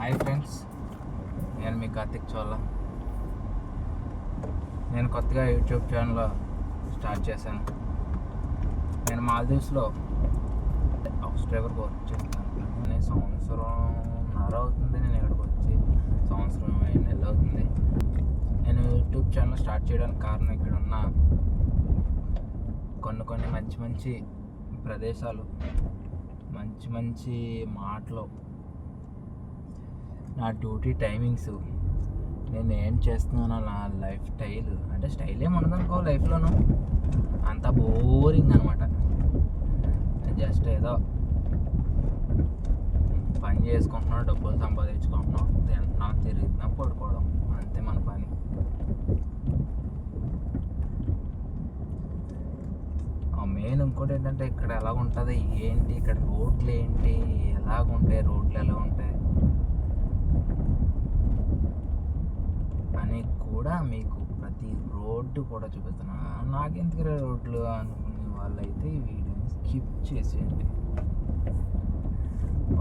Hi friends నేను మీ కార్తిక్ చోళ. నేను కొత్తగా యూట్యూబ్ ఛానల్ స్టార్ట్ చేశాను. నేను మాల్దీవ్స్లో హౌస్ డ్రైవర్ వర్క్ చేస్తాను. నేను సంవత్సరం అవుతుంది నేను ఇక్కడికి వచ్చి సంవత్సరం ఐదు నెలలు అవుతుంది. నేను యూట్యూబ్ ఛానల్ స్టార్ట్ చేయడానికి కారణం ఇక్కడ ఉన్న కొన్ని కొన్ని మంచి మంచి ప్రదేశాలు మంచి మంచి మాటలు నా డ్యూటీ టైమింగ్స్. నేను ఏం చేస్తున్నానో నా లైఫ్ స్టైల్. అంటే స్టైల్ ఏమి ఉండదనుకో లైఫ్లోను. అంత బోరింగ్ అనమాట జస్ట్ ఏదో పని చేసుకుంటున్నాం డబ్బులు సంపాదించుకుంటున్నాం తింటున్నాం తిరుగుతున్నాం పడుకోవడం. అంతే మన పని. మెయిన్ ఇంకోటి ఏంటంటే ఇక్కడ ఎలా ఉంటుంది ఏంటి? ఇక్కడ రోడ్లు ఏంటి? ఎలాగుంటాయి? రోడ్లు ఎలా ఉంటాయి? అని కూడా మీకు ప్రతి రోడ్డు కూడా చూపిస్తున్నా. నాకెందుకు రోడ్లు అనుకునే వాళ్ళైతే ఈ వీడియోని స్కిప్ చేసేయండి.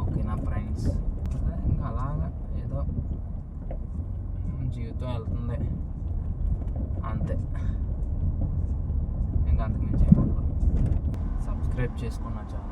ఓకే నా ఫ్రెండ్స్ ఇంకా అలాగా ఏదో జీవితం వెళ్తుంది. అంతే. ఇంకా అంతకుమించి ఏమవుతుంది సబ్స్క్రైబ్ చేసుకున్న ఛానల్